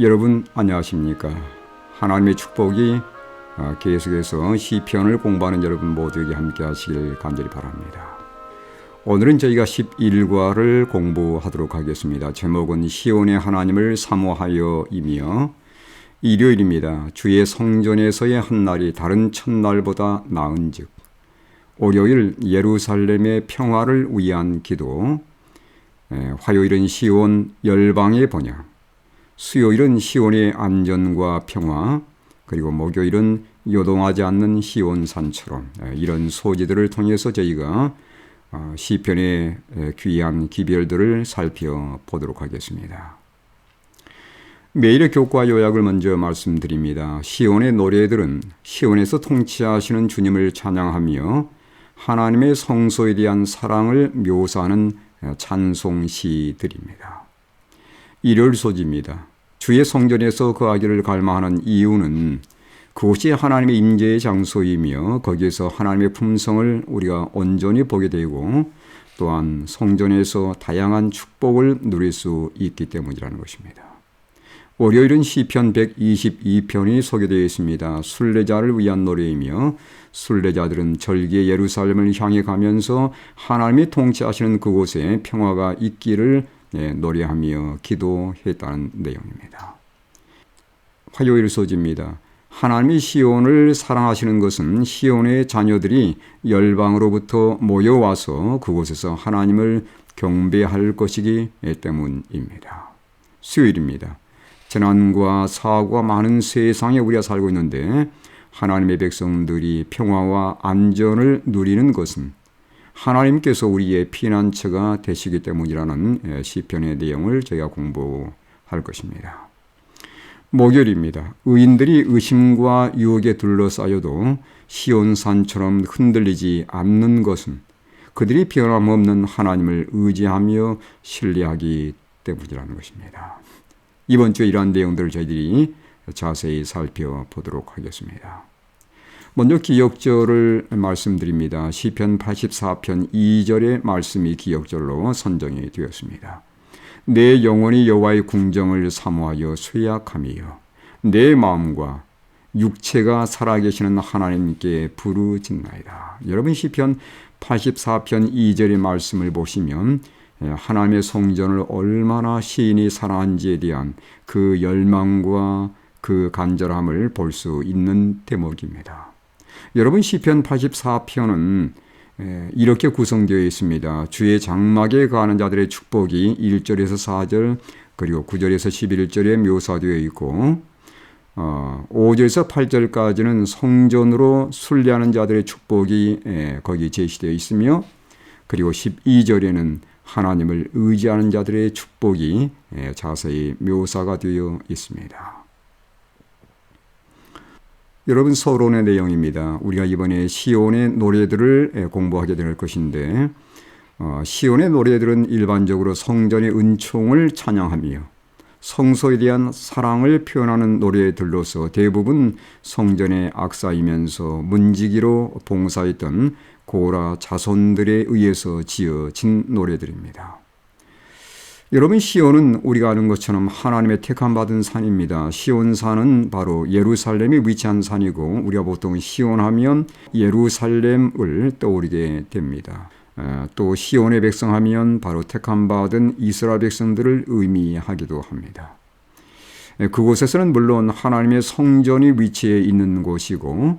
여러분 안녕하십니까? 하나님의 축복이 어, 계속해서 시편을 공부하는 여러분 모두에게 함께 하시길 간절히 바랍니다. 오늘은 저희가 11과를 공부하도록 하겠습니다. 제목은 시온의 하나님을 사모하여이며 일요일입니다. 주의 성전에서의 한 날이 다른 첫날보다 나은즉 월요일 예루살렘의 평화를 위한 기도 화요일은 시온 열방의 번영 수요일은 시온의 안전과 평화, 그리고 목요일은 요동하지 않는 시온산처럼 이런 소지들을 통해서 저희가 어, 시편의 귀한 기별들을 살펴보도록 하겠습니다. 매일의 교과 요약을 먼저 말씀드립니다. 시온의 노래들은 시온에서 통치하시는 주님을 찬양하며 하나님의 성소에 대한 사랑을 묘사하는 찬송시들입니다. 일요일 소지입니다. 주의 성전에서 그하기를 갈망하는 이유는 그곳이 하나님의 임재의 장소이며 거기에서 하나님의 품성을 우리가 온전히 보게 되고 또한 성전에서 다양한 축복을 누릴 수 있기 때문이라는 것입니다. 월요일은 시편 122편이 소개되어 있습니다. 순례자를 위한 노래이며 순례자들은 절기의 예루살렘을 향해 가면서 하나님이 통치하시는 그곳에 평화가 있기를 예, 노래하며 기도했다는 내용입니다. 화요일 소지입니다. 하나님이 시온을 사랑하시는 것은 시온의 자녀들이 열방으로부터 모여와서 그곳에서 하나님을 경배할 것이기 때문입니다. 수요일입니다. 재난과 사고가 많은 세상에 우리가 살고 있는데 하나님의 백성들이 평화와 안전을 누리는 것은 하나님께서 우리의 피난처가 되시기 때문이라는 시편의 내용을 저희가 공부할 것입니다. 목요일입니다. 의인들이 의심과 유혹에 둘러싸여도 시온산처럼 흔들리지 않는 것은 그들이 변함없는 하나님을 의지하며 신뢰하기 때문이라는 것입니다. 이번 주에 이러한 내용들을 저희들이 자세히 살펴보도록 하겠습니다. 먼저 기억절을 말씀드립니다. 시편 84편 2절의 말씀이 기억절로 선정이 되었습니다. 내 영혼이 여호와의 궁정을 사모하여 쇠약함이요 내 마음과 육체가 살아계시는 하나님께 부르짖나이다. 여러분 시편 84편 2절의 말씀을 보시면 하나님의 성전을 얼마나 시인이 사랑한지에 대한 그 열망과 그 간절함을 볼 수 있는 대목입니다. 여러분 시편 84편은 이렇게 구성되어 있습니다. 주의 장막에 가는 자들의 축복이 1절에서 4절 그리고 9절에서 11절에 묘사되어 있고 어, 5절에서 8절까지는 성전으로 순례하는 자들의 축복이 거기 제시되어 있으며 그리고 12절에는 하나님을 의지하는 자들의 축복이 자세히 묘사가 되어 있습니다. 여러분 서론의 내용입니다. 우리가 이번에 시온의 노래들을 공부하게 될 것인데 어, 시온의 노래들은 일반적으로 성전의 은총을 찬양하며 성소에 대한 사랑을 표현하는 노래들로서 대부분 성전의 악사이면서 문지기로 봉사했던 고라 자손들에 의해서 지어진 노래들입니다. 여러분 시온은 우리가 아는 것처럼 하나님의 택함 받은 산입니다. 시온산은 바로 예루살렘이 위치한 산이고 우리가 보통 시온하면 예루살렘을 떠오르게 됩니다. 또 시온의 백성하면 바로 택함 받은 이스라엘 백성들을 의미하기도 합니다. 그곳에서는 물론 하나님의 성전이 위치해 있는 곳이고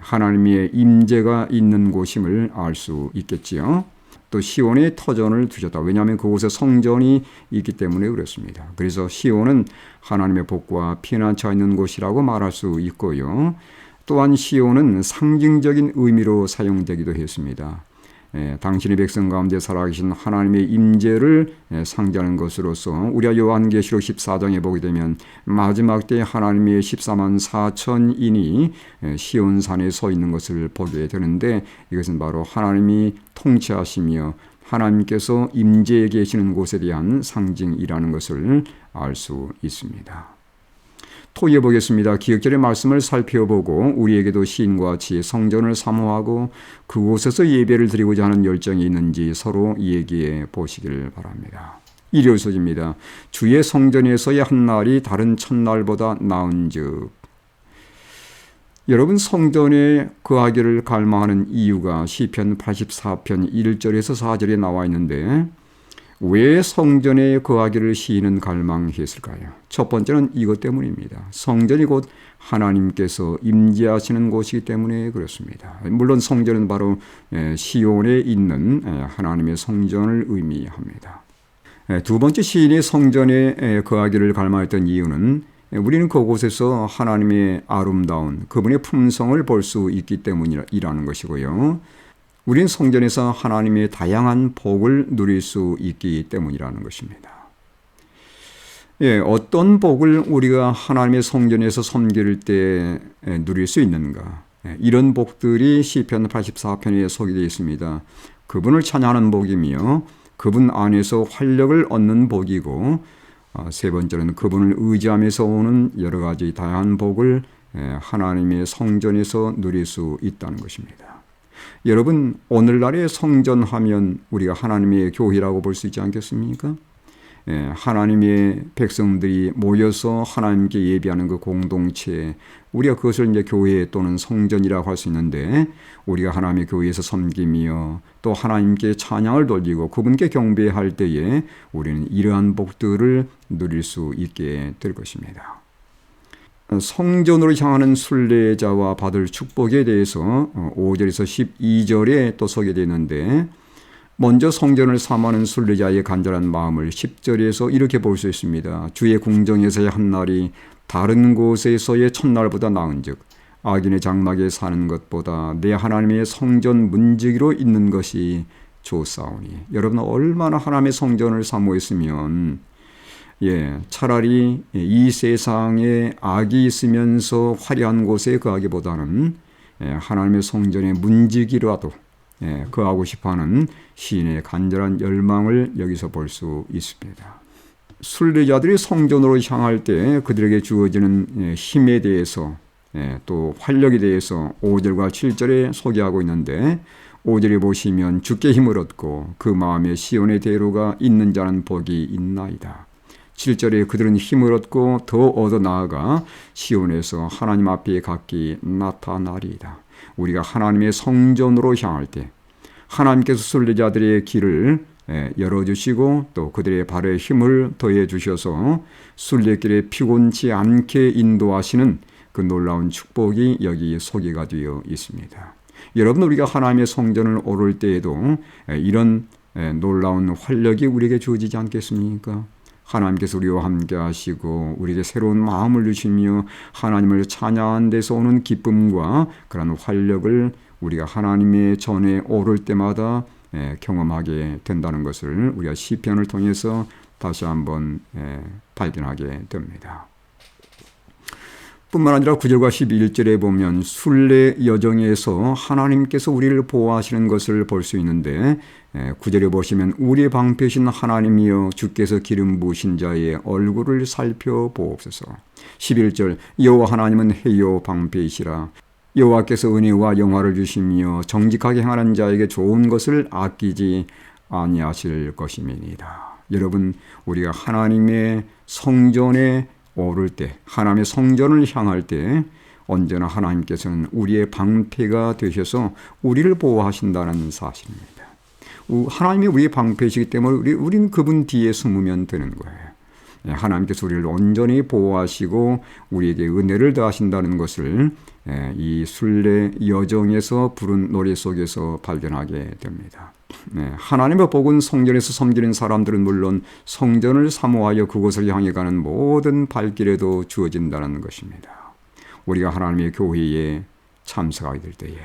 하나님의 임재가 있는 곳임을 알 수 있겠지요. 또 시온에 터전을 두셨다. 왜냐하면 그곳에 성전이 있기 때문에 그렇습니다. 그래서 시온은 하나님의 복과 피난처 있는 곳이라고 말할 수 있고요. 또한 시온은 상징적인 의미로 사용되기도 했습니다. 예, 당신의 백성 가운데 살아계신 하나님의 임재를 예, 상징하는 것으로서 우리가 요한계시록 14장에 보게 되면 마지막 때 하나님의 14만 4천인이 예, 시온산에 서 있는 것을 보게 되는데 이것은 바로 하나님이 통치하시며 하나님께서 임재에 계시는 곳에 대한 상징이라는 것을 알 수 있습니다. 토의해 보겠습니다. 기억절의 말씀을 살펴보고 우리에게도 시인과 같이 성전을 사모하고 그곳에서 예배를 드리고자 하는 열정이 있는지 서로 얘기해 보시기를 바랍니다. 일요일 소지입니다. 주의 성전에서의 한 날이 다른 첫날보다 나은즉 여러분 성전에 거하기를 갈망하는 이유가 시편 84편 1절에서 4절에 나와 있는데 왜 성전에 거하기를 시인은 갈망했을까요? 첫 번째는 이것 때문입니다. 성전이 곧 하나님께서 임재하시는 곳이기 때문에 그렇습니다. 물론 성전은 바로 시온에 있는 하나님의 성전을 의미합니다. 두 번째 시인이 성전에 거하기를 갈망했던 이유는 우리는 그곳에서 하나님의 아름다운 그분의 품성을 볼 수 있기 때문이라는 것이고요. 우린 성전에서 하나님의 다양한 복을 누릴 수 있기 때문이라는 것입니다. 예, 어떤 복을 우리가 하나님의 성전에서 섬길 때 누릴 수 있는가? 예, 이런 복들이 시편 84편에 소개되어 있습니다. 그분을 찬양하는 복이며 그분 안에서 활력을 얻는 복이고 어, 세 번째는 그분을 의지하면서 오는 여러 가지 다양한 복을 하나님의 성전에서 누릴 수 있다는 것입니다. 여러분, 오늘날의 성전하면 우리가 하나님의 교회라고 볼 수 있지 않겠습니까? 예, 하나님의 백성들이 모여서 하나님께 예비하는 그 공동체, 우리가 그것을 이제 교회 또는 성전이라고 할 수 있는데, 우리가 하나님의 교회에서 섬기며 또 하나님께 찬양을 돌리고 그분께 경배할 때에 우리는 이러한 복들을 누릴 수 있게 될 것입니다. 성전으로 향하는 순례자와 받을 축복에 대해서 5절에서 12절에 또 소개되는데, 먼저 성전을 삼하는 순례자의 간절한 마음을 10절에서 이렇게 볼 수 있습니다. 주의 궁정에서의 한 날이 다른 곳에서의 첫날보다 나은즉 악인의 장막에 사는 것보다 내 하나님의 성전 문지기로 있는 것이 좋사오니 여러분 얼마나 하나님의 성전을 사모했으면 예, 차라리 이 세상에 악이 있으면서 화려한 곳에 거하기보다는 예, 하나님의 성전의 문지기라도 예, 거하고 싶어하는 시인의 간절한 열망을 여기서 볼 수 있습니다. 순례자들이 성전으로 향할 때 그들에게 주어지는 예, 힘에 대해서 예, 또 활력에 대해서 5절과 7절에 소개하고 있는데 5절에 보시면 주께 힘을 얻고 그 마음에 시온의 대로가 있는 자는 복이 있나이다. 7절에 그들은 힘을 얻고 더 얻어 나아가 시온에서 하나님 앞에 각기 나타나리이다. 우리가 하나님의 성전으로 향할 때 하나님께서 순례자들의 길을 예, 열어주시고 또 그들의 발에 힘을 더해 주셔서 순례길에 피곤치 않게 인도하시는 그 놀라운 축복이 여기 소개가 되어 있습니다. 여러분 우리가 하나님의 성전을 오를 때에도 예, 이런 예, 놀라운 활력이 우리에게 주어지지 않겠습니까? 하나님께서 우리와 함께 하시고 우리에게 새로운 마음을 주시며 하나님을 찬양한 데서 오는 기쁨과 그런 활력을 우리가 하나님의 전에 오를 때마다 예, 경험하게 된다는 것을 우리가 시편을 통해서 다시 한번 예, 발견하게 됩니다. 뿐만 아니라 9절과 11절에 보면 순례 여정에서 하나님께서 우리를 보호하시는 것을 볼 수 있는데 9절에 예, 보시면 우리 방패신 하나님이여 주께서 기름 부으신 자의 얼굴을 살펴보옵소서 11절 여호와 하나님은 해요 방패이시라 여호와께서 은혜와 영화를 주시며 정직하게 행하는 자에게 좋은 것을 아끼지 아니하실 것임이니이다. 여러분 우리가 하나님의 성전에 오를 때 하나님의 성전을 향할 때 언제나 하나님께서는 우리의 방패가 되셔서 우리를 보호하신다는 사실입니다. 하나님이 우리의 방패이시기 때문에 우리, 우리는 그분 뒤에 숨으면 되는 거예요. 예, 하나님께서 우리를 온전히 보호하시고 우리에게 은혜를 더하신다는 것을 예, 이 순례 여정에서 부른 노래 속에서 발견하게 됩니다. 네, 하나님의 복은 성전에서 섬기는 사람들은 물론 성전을 사모하여 그곳을 향해 가는 모든 발길에도 주어진다는 것입니다. 우리가 하나님의 교회에 참석하게 될 때에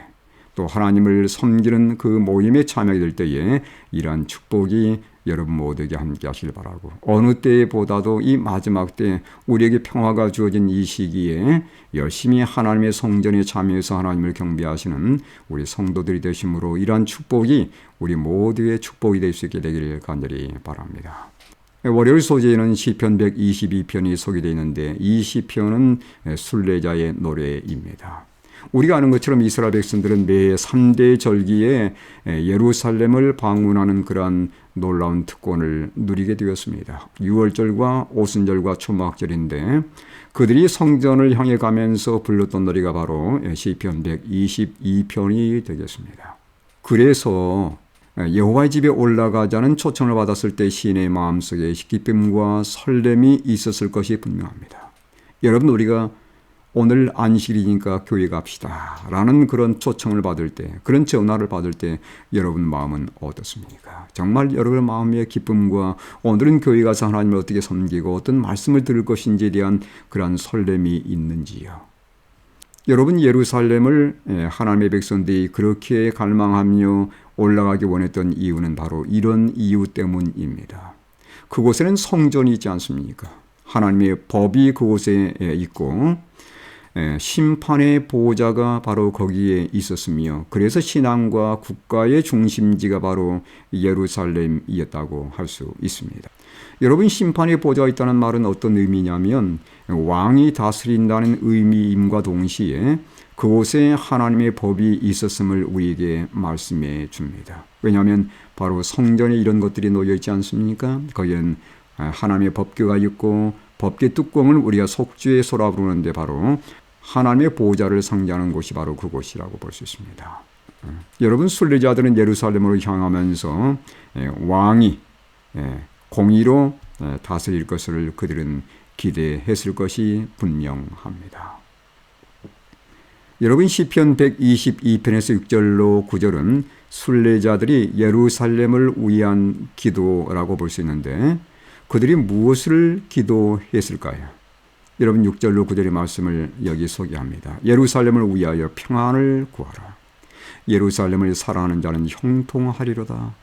또 하나님을 섬기는 그 모임에 참여하게 될 때에 이러한 축복이 여러분 모두에게 함께 하시길 바라고 어느 때보다도 이 마지막 때 우리에게 평화가 주어진 이 시기에 열심히 하나님의 성전에 참여해서 하나님을 경배하시는 우리 성도들이 되심으로 이러한 축복이 우리 모두의 축복이 될 수 있게 되기를 간절히 바랍니다. 월요일 소재는 시편 122편이 소개되어 있는데 이 시편은 순례자의 노래입니다. 우리가 아는 것처럼 이스라엘 백성들은 매 3대 절기에 예루살렘을 방문하는 그러한 놀라운 특권을 누리게 되었습니다. 6월절과 오순절과 초막절인데 그들이 성전을 향해 가면서 불렀던 노래가 바로 시편 122편이 되겠습니다. 그래서 여호와의 집에 올라가자는 초청을 받았을 때 시인의 마음속에 기쁨과 설렘이 있었을 것이 분명합니다. 여러분 우리가 오늘 안식일이니까 교회 갑시다. 라는 그런 초청을 받을 때, 그런 전화를 받을 때 여러분 마음은 어떻습니까? 정말 여러분의 마음의 기쁨과 오늘은 교회 가서 하나님을 어떻게 섬기고 어떤 말씀을 들을 것인지에 대한 그러한 설렘이 있는지요. 여러분 예루살렘을 예, 하나님의 백성들이 그렇게 갈망하며 올라가기 원했던 이유는 바로 이런 이유 때문입니다. 그곳에는 성전이 있지 않습니까? 하나님의 법이 그곳에 예, 있고 예, 심판의 보호자가 바로 거기에 있었으며 그래서 신앙과 국가의 중심지가 바로 예루살렘이었다고 할 수 있습니다. 여러분 심판의 보호자가 있다는 말은 어떤 의미냐면 왕이 다스린다는 의미임과 동시에 그곳에 하나님의 법이 있었음을 우리에게 말씀해 줍니다. 왜냐하면 바로 성전에 이런 것들이 놓여 있지 않습니까? 거기엔 하나님의 법궤가 있고 법궤 뚜껑을 우리가 속주에 소라 부르는데 바로 하나님의 보호자를 상징하는 곳이 바로 그곳이라고 볼 수 있습니다. 여러분 순례자들은 예루살렘으로 향하면서 왕이 공의로 다스릴 것을 그들은 기대했을 것이 분명합니다. 여러분 시편 122편에서 6절로 9절은 순례자들이 예루살렘을 위한 기도라고 볼 수 있는데 그들이 무엇을 기도했을까요? 여러분 6절로 9절의 말씀을 여기 소개합니다. 예루살렘을 위하여 평안을 구하라. 예루살렘을 사랑하는 자는 형통하리로다.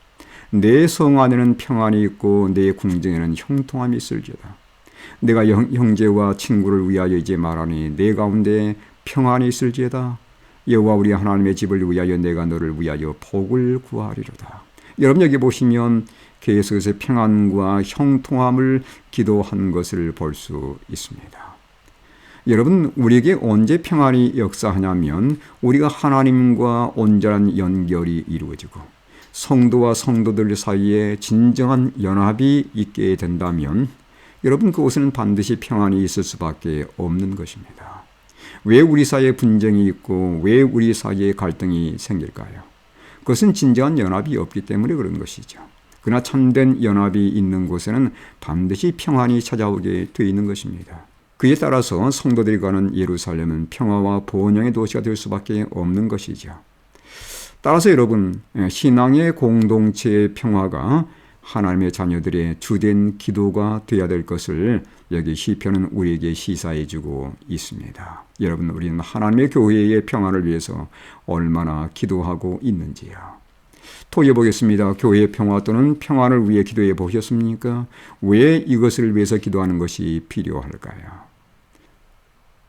내 성 안에는 평안이 있고 내 궁정에는 형통함이 있을지어다. 내가 형, 제와 친구를 위하여 이제 말하니 내 가운데 평안이 있을지어다. 여호와 우리 하나님의 집을 위하여 내가 너를 위하여 복을 구하리로다. 여러분 여기 보시면 계속해서 평안과 형통함을 기도한 것을 볼 수 있습니다. 여러분 우리에게 언제 평안이 역사하냐면 우리가 하나님과 온전한 연결이 이루어지고 성도와 성도들 사이에 진정한 연합이 있게 된다면 여러분 그곳에는 반드시 평안이 있을 수밖에 없는 것입니다. 왜 우리 사이에 분쟁이 있고 왜 우리 사이에 갈등이 생길까요? 그것은 진정한 연합이 없기 때문에 그런 것이죠. 그러나 참된 연합이 있는 곳에는 반드시 평안이 찾아오게 되어 있는 것입니다. 그에 따라서 성도들이 가는 예루살렘은 평화와 번영의 도시가 될 수밖에 없는 것이죠. 따라서 여러분, 신앙의 공동체의 평화가 하나님의 자녀들의 주된 기도가 되어야 될 것을 여기 시편은 우리에게 시사해 주고 있습니다. 여러분, 우리는 하나님의 교회의 평화를 위해서 얼마나 기도하고 있는지요. 토해 보겠습니다. 교회의 평화 또는 평화를 위해 기도해 보셨습니까? 왜 이것을 위해서 기도하는 것이 필요할까요?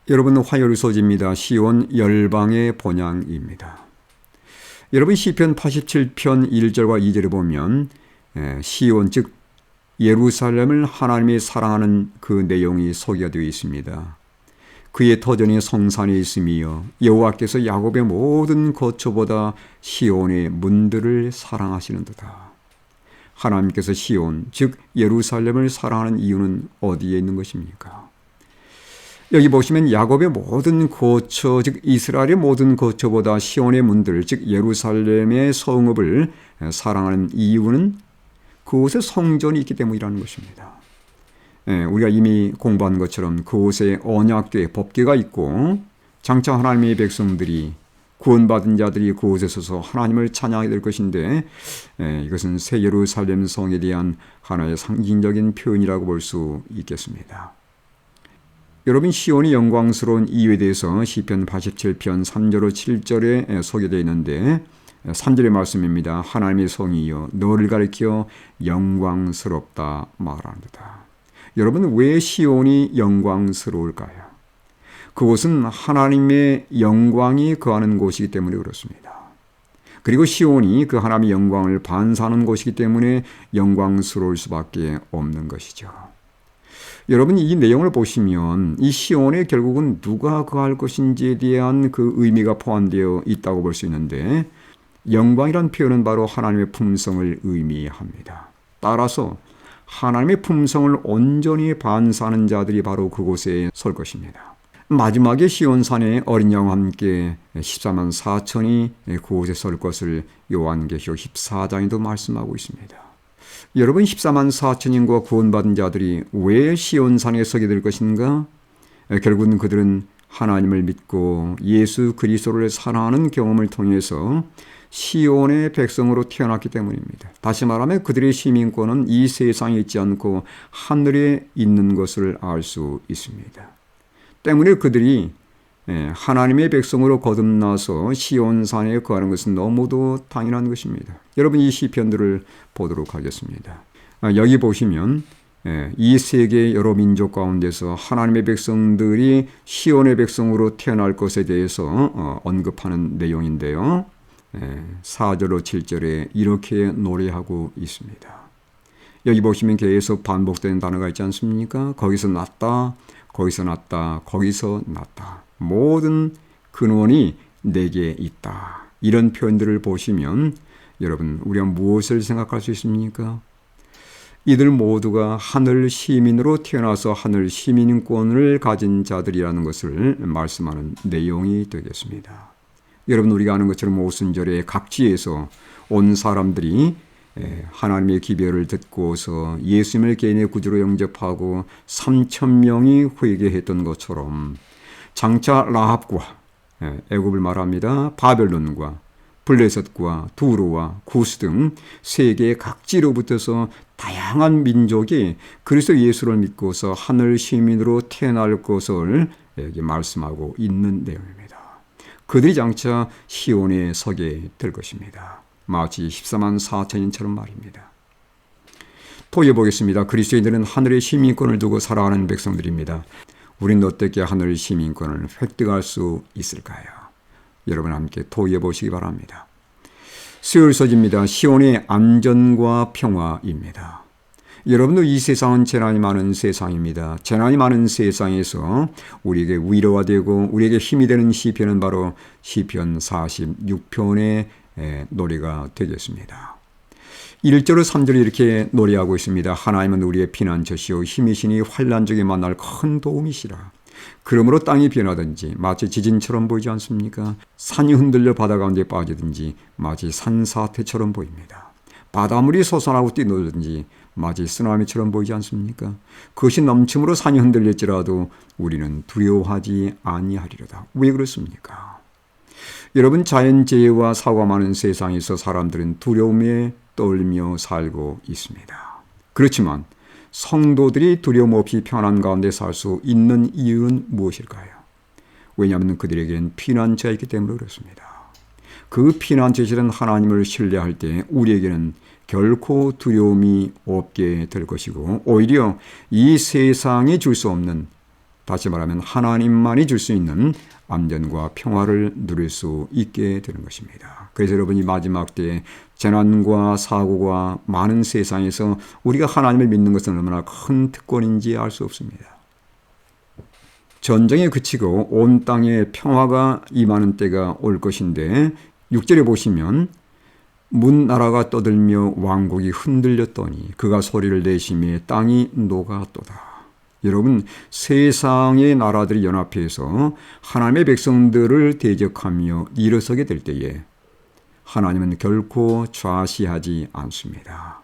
여러분 화요일 소지입니다. 시온 열방의 본향입니다. 여러분 시편 87편 1절과 2절에 보면 예, 시온 즉 예루살렘을 하나님이 사랑하는 그 내용이 소개가 되어 있습니다. 그의 터전이 성산에 있으며 여호와께서 야곱의 모든 거처보다 시온의 문들을 사랑하시는도다. 하나님께서 시온 즉 예루살렘을 사랑하는 이유는 어디에 있는 것입니까? 여기 보시면 야곱의 모든 거처 즉 이스라엘의 모든 거처보다 시온의 문들 즉 예루살렘의 성읍을 사랑하는 이유는 그곳에 성전이 있기 때문이라는 것입니다. 예, 우리가 이미 공부한 것처럼 그곳에 언약궤, 법궤가 있고 장차 하나님의 백성들이 구원받은 자들이 그곳에 서서 하나님을 찬양하게 될 것인데 예, 이것은 새 예루살렘 성에 대한 하나의 상징적인 표현이라고 볼 수 있겠습니다. 여러분 시온이 영광스러운 이유에 대해서 시편 87편 3절로 7절에 소개되어 있는데 3절의 말씀입니다. 하나님의 성이여 너를 가리켜 영광스럽다 말합니다. 여러분 왜 시온이 영광스러울까요? 그곳은 하나님의 영광이 거하는 곳이기 때문에 그렇습니다. 그리고 시온이 그 하나님의 영광을 반사하는 곳이기 때문에 영광스러울 수밖에 없는 것이죠. 여러분 이 내용을 보시면 이 시온에 결국은 누가 거할 것인지에 대한 그 의미가 포함되어 있다고 볼 수 있는데 영광이란 표현은 바로 하나님의 품성을 의미합니다. 따라서 하나님의 품성을 온전히 반사하는 자들이 바로 그곳에 설 것입니다. 마지막에 시온산에 어린 양과 함께 14만 4천이 그곳에 설 것을 요한계시록 14장에도 말씀하고 있습니다. 여러분 14만 4천 인과 구원받은 자들이 왜 시온산에 서게 될 것인가? 결국은 그들은 하나님을 믿고 예수 그리스도를 사랑하는 경험을 통해서 시온의 백성으로 태어났기 때문입니다. 다시 말하면 그들의 시민권은 이 세상에 있지 않고 하늘에 있는 것을 알 수 있습니다. 때문에 그들이 예, 하나님의 백성으로 거듭나서 시온산에 거하는 것은 너무도 당연한 것입니다. 여러분 이 시편들을 보도록 하겠습니다. 아, 여기 보시면 예, 이 세계 여러 민족 가운데서 하나님의 백성들이 시온의 백성으로 태어날 것에 대해서 어, 언급하는 내용인데요. 4절로 예, 7절에 이렇게 노래하고 있습니다. 여기 보시면 계속 반복되는 단어가 있지 않습니까? 거기서 났다, 거기서 났다, 거기서 났다. 모든 근원이 내게 있다. 이런 표현들을 보시면 여러분 우리가 무엇을 생각할 수 있습니까? 이들 모두가 하늘 시민으로 태어나서 하늘 시민권을 가진 자들이라는 것을 말씀하는 내용이 되겠습니다. 여러분 우리가 아는 것처럼 오순절에 각지에서 온 사람들이 하나님의 기별을 듣고서 예수님을 개인의 구주로 영접하고 3천 명이 회개했던 것처럼 장차 라합과 애굽을 말합니다. 바벨론과 블레셋과 두루와 구스 등 세계 각지로부터서 다양한 민족이 그리스도 예수를 믿고서 하늘 시민으로 태어날 것을 여기 말씀하고 있는 내용입니다. 그들이 장차 시온에 서게 될 것입니다. 마치 14만 4천인처럼 말입니다. 토해 보겠습니다. 그리스도인들은 하늘의 시민권을 두고 살아가는 백성들입니다. 우린 어떻게 하늘 시민권을 획득할 수 있을까요? 여러분 함께 토해 보시기 바랍니다. 수요일서집니다. 시온의 안전과 평화입니다. 여러분도 이 세상은 재난이 많은 세상입니다. 재난이 많은 세상에서 우리에게 위로가 되고 우리에게 힘이 되는 시편은 바로 시편 46편의 노래가 되겠습니다. 1절로 3절을 이렇게 노래하고 있습니다. 하나님은 우리의 피난처시오 힘이시니 환란 중에 만날 큰 도움이시라. 그러므로 땅이 변하든지 마치 지진처럼 보이지 않습니까? 산이 흔들려 바다 가운데 빠지든지 마치 산사태처럼 보입니다. 바닷물이 솟아나고 뛰놀든지 마치 쓰나미처럼 보이지 않습니까? 그것이 넘침으로 산이 흔들릴지라도 우리는 두려워하지 아니하리로다. 왜 그렇습니까? 여러분 자연재해와 사고가 많은 세상에서 사람들은 두려움에 떨며 살고 있습니다. 그렇지만 성도들이 두려움 없이 편안 가운데 살 수 있는 이유는 무엇일까요? 왜냐하면 그들에게는 피난처가 있기 때문에 그렇습니다. 그 피난처시는 하나님을 신뢰할 때 우리에게는 결코 두려움이 없게 될 것이고 오히려 이 세상이 줄 수 없는 다시 말하면 하나님만이 줄 수 있는 안전과 평화를 누릴 수 있게 되는 것입니다. 그래서 여러분이 마지막 때에 재난과 사고가 많은 세상에서 우리가 하나님을 믿는 것은 얼마나 큰 특권인지 알 수 없습니다. 전쟁이 그치고 온 땅에 평화가 임하는 때가 올 것인데 6절에 보시면 문 나라가 떠들며 왕국이 흔들렸더니 그가 소리를 내심에 땅이 녹아도다. 여러분 세상의 나라들이 연합해서 하나님의 백성들을 대적하며 일어서게 될 때에 하나님은 결코 좌시하지 않습니다.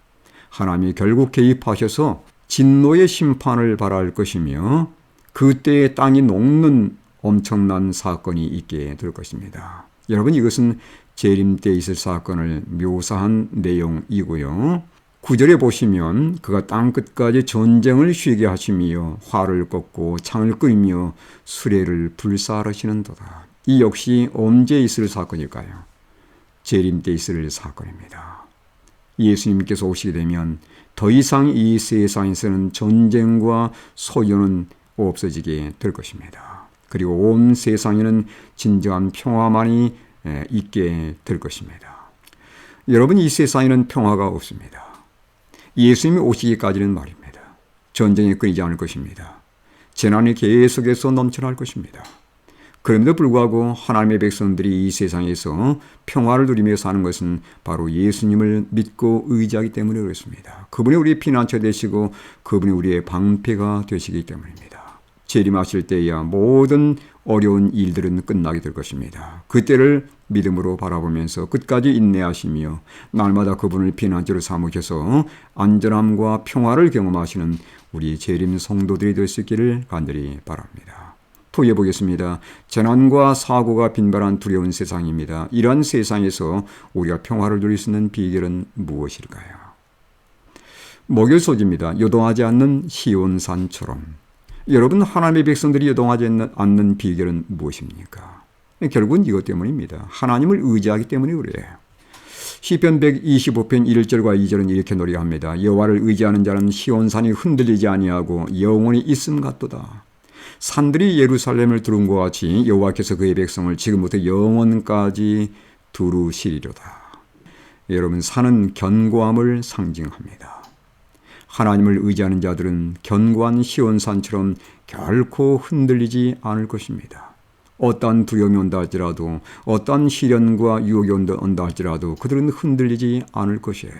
하나님이 결국 개입하셔서 진노의 심판을 바랄 것이며 그때 땅이 녹는 엄청난 사건이 있게 될 것입니다. 여러분 이것은 재림 때 있을 사건을 묘사한 내용이고요. 구절에 보시면 그가 땅 끝까지 전쟁을 쉬게 하시며 화를 꺾고 창을 끄며 수레를 불사르시는도다. 이 역시 언제 있을 사건일까요? 재림 때 있을 사건입니다. 예수님께서 오시게 되면 더 이상 이 세상에서는 전쟁과 소요는 없어지게 될 것입니다. 그리고 온 세상에는 진정한 평화만이 있게 될 것입니다. 여러분 이 세상에는 평화가 없습니다. 예수님이 오시기까지는 말입니다. 전쟁이 끊이지 않을 것입니다. 재난이 계속해서 넘쳐날 것입니다. 그럼에도 불구하고 하나님의 백성들이 이 세상에서 평화를 누리며 사는 것은 바로 예수님을 믿고 의지하기 때문에 그렇습니다. 그분이 우리의 피난처 되시고 그분이 우리의 방패가 되시기 때문입니다. 재림하실 때야 모든 어려운 일들은 끝나게 될 것입니다. 그때를 믿음으로 바라보면서 끝까지 인내하시며 날마다 그분을 피난처로 삼으셔서 안전함과 평화를 경험하시는 우리 재림 성도들이 될 수 있기를 간절히 바랍니다. 토해 보겠습니다. 재난과 사고가 빈발한 두려운 세상입니다. 이러한 세상에서 우리가 평화를 누릴 수 있는 비결은 무엇일까요? 목요일 소지입니다. 요동하지 않는 시온산처럼. 여러분 하나님의 백성들이 요동하지 않는 비결은 무엇입니까? 결국은 이것 때문입니다. 하나님을 의지하기 때문에 그래요. 시편 125편 1절과 2절은 이렇게 노래합니다. 여호와를 의지하는 자는 시온산이 흔들리지 아니하고 영원히 있음 같도다. 산들이 예루살렘을 두른 것 같이 여호와께서 그의 백성을 지금부터 영원까지 두루시리로다. 여러분 산은 견고함을 상징합니다. 하나님을 의지하는 자들은 견고한 시온산처럼 결코 흔들리지 않을 것입니다. 어떠한 두려움이 온다 할지라도 어떠한 시련과 유혹이 온다 할지라도 그들은 흔들리지 않을 것이에요.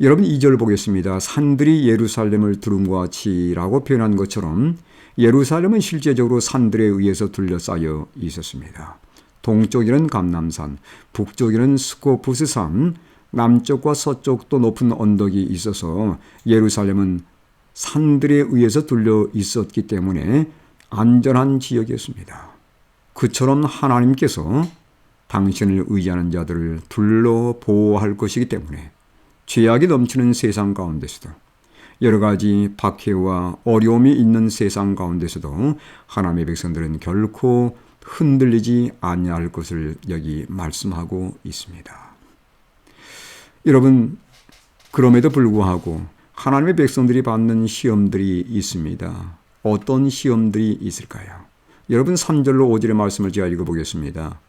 여러분 2절 보겠습니다. 산들이 예루살렘을 것 같이라고 표현한 것처럼 예루살렘은 실제적으로 산들에 의해서 둘러싸여 있었습니다. 동쪽에는 감남산, 북쪽에는 스코푸스산, 남쪽과 서쪽도 높은 언덕이 있어서 예루살렘은 산들에 의해서 둘려 있었기 때문에 안전한 지역이었습니다. 그처럼 하나님께서 당신을 의지하는 자들을 둘러 보호할 것이기 때문에 죄악이 넘치는 세상 가운데서도 여러 가지 박해와 어려움이 있는 세상 가운데서도 하나님의 백성들은 결코 흔들리지 아니할 것을 여기 말씀하고 있습니다. 여러분 그럼에도 불구하고 하나님의 백성들이 받는 시험들이 있습니다. 어떤 시험들이 있을까요? 여러분 3절로 5절의 말씀을 제가 읽어보겠습니다.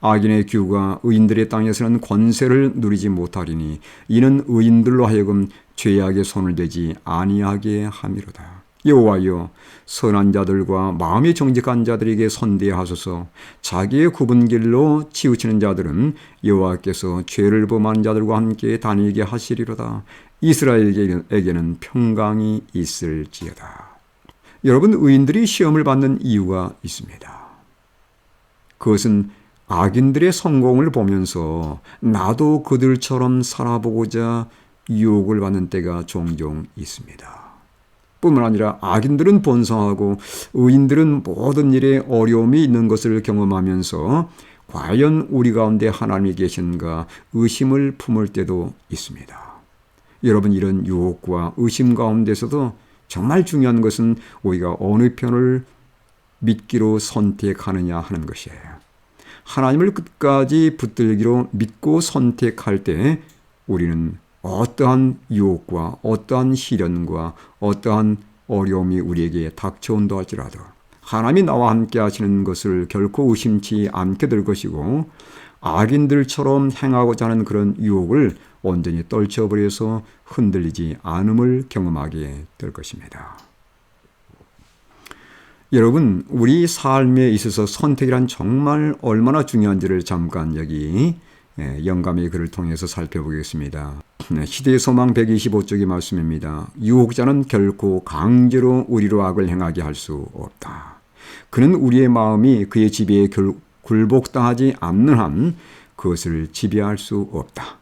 악인의 규가 의인들의 땅에서는 권세를 누리지 못하리니 이는 의인들로 하여금 죄악의 손을 대지 아니하게 함이로다. 여호와여 선한 자들과 마음이 정직한 자들에게 선대하소서 자기의 굽은 길로 치우치는 자들은 여호와께서 죄를 범한 자들과 함께 다니게 하시리로다. 이스라엘에게는 평강이 있을지어다. 여러분 의인들이 시험을 받는 이유가 있습니다. 그것은 악인들의 성공을 보면서 나도 그들처럼 살아보고자 유혹을 받는 때가 종종 있습니다. 뿐만 아니라 악인들은 본성하고 의인들은 모든 일에 어려움이 있는 것을 경험하면서 과연 우리 가운데 하나님이 계신가 의심을 품을 때도 있습니다. 여러분 이런 유혹과 의심 가운데서도 정말 중요한 것은 우리가 어느 편을 믿기로 선택하느냐 하는 것이에요. 하나님을 끝까지 붙들기로 믿고 선택할 때 우리는 어떠한 유혹과 어떠한 시련과 어떠한 어려움이 우리에게 닥쳐온다 할지라도 하나님이 나와 함께 하시는 것을 결코 의심치 않게 될 것이고 악인들처럼 행하고자 하는 그런 유혹을 온전히 떨쳐버려서 흔들리지 않음을 경험하게 될 것입니다. 여러분, 우리 삶에 있어서 선택이란 정말 얼마나 중요한지를 잠깐 여기 예, 영감의 글을 통해서 살펴보겠습니다. 네, 시대의 소망 125쪽의 말씀입니다. 유혹자는 결코 강제로 우리로 악을 행하게 할 수 없다. 그는 우리의 마음이 그의 지배에 굴복당하지 않는 한 그것을 지배할 수 없다.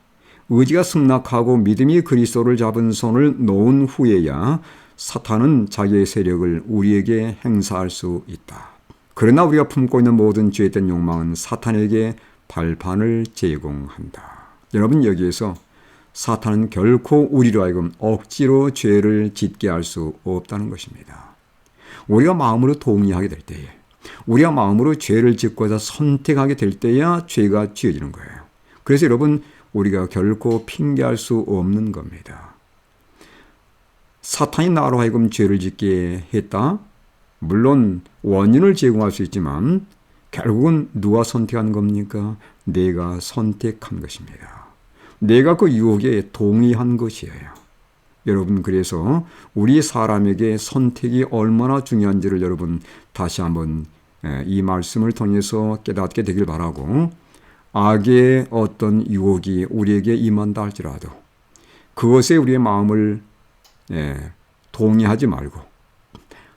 의지가 승낙하고 믿음이 그리스도를 잡은 손을 놓은 후에야 사탄은 자기의 세력을 우리에게 행사할 수 있다. 그러나 우리가 품고 있는 모든 죄된 욕망은 사탄에게 발판을 제공한다. 여러분 여기에서 사탄은 결코 우리로 하여금 억지로 죄를 짓게 할 수 없다는 것입니다. 우리가 마음으로 동의하게 될 때에 우리가 마음으로 죄를 짓고자 선택하게 될 때야 죄가 지어지는 거예요. 그래서 여러분 우리가 결코 핑계할 수 없는 겁니다. 사탄이 나로 하여금 죄를 짓게 했다. 물론 원인을 제공할 수 있지만 결국은 누가 선택한 겁니까? 내가 선택한 것입니다. 내가 그 유혹에 동의한 것이에요. 여러분 그래서 우리 사람에게 선택이 얼마나 중요한지를 여러분 다시 한번 예, 이 말씀을 통해서 깨닫게 되길 바라고 악의 어떤 유혹이 우리에게 임한다 할지라도 그것에 우리의 마음을 예, 동의하지 말고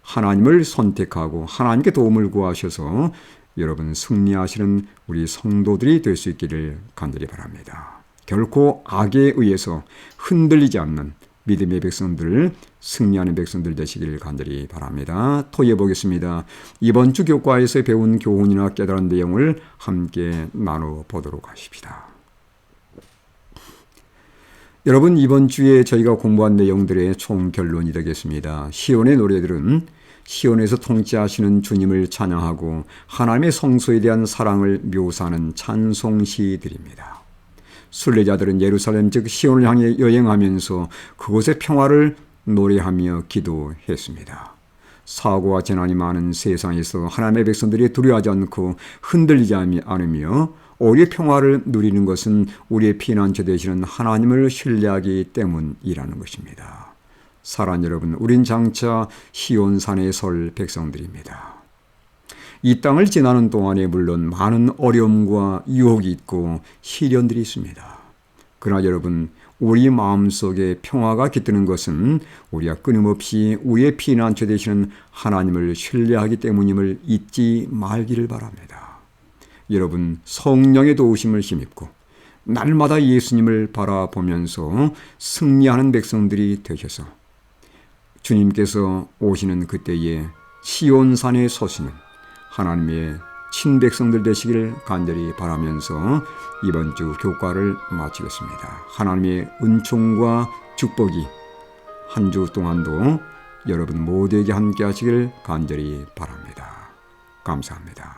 하나님을 선택하고 하나님께 도움을 구하셔서 여러분 승리하시는 우리 성도들이 될 수 있기를 간절히 바랍니다. 결코 악에 의해서 흔들리지 않는 믿음의 백성들, 승리하는 백성들 되시길 간절히 바랍니다. 토해 보겠습니다. 이번 주 교과에서 배운 교훈이나 깨달은 내용을 함께 나눠 보도록 하십시다. 여러분 이번 주에 저희가 공부한 내용들의 총 결론이 되겠습니다. 시온의 노래들은 시온에서 통치하시는 주님을 찬양하고 하나님의 성소에 대한 사랑을 묘사하는 찬송시들입니다. 순례자들은 예루살렘 즉 시온을 향해 여행하면서 그곳의 평화를 노래하며 기도했습니다. 사고와 재난이 많은 세상에서 하나님의 백성들이 두려워하지 않고 흔들리지 않으며 오히려 평화를 누리는 것은 우리의 피난처 되시는 하나님을 신뢰하기 때문이라는 것입니다. 사랑 여러분, 우린 장차 시온산에 설 백성들입니다. 이 땅을 지나는 동안에 물론 많은 어려움과 유혹이 있고 시련들이 있습니다. 그러나 여러분, 우리 마음속에 평화가 깃드는 것은 우리가 끊임없이 우리의 피난처 되시는 하나님을 신뢰하기 때문임을 잊지 말기를 바랍니다. 여러분, 성령의 도우심을 힘입고 날마다 예수님을 바라보면서 승리하는 백성들이 되셔서 주님께서 오시는 그때에 시온산에 서시는 하나님의 친백성들 되시기를 간절히 바라면서 이번 주 교과를 마치겠습니다. 하나님의 은총과 축복이 한 주 동안도 여러분 모두에게 함께 하시길 간절히 바랍니다. 감사합니다.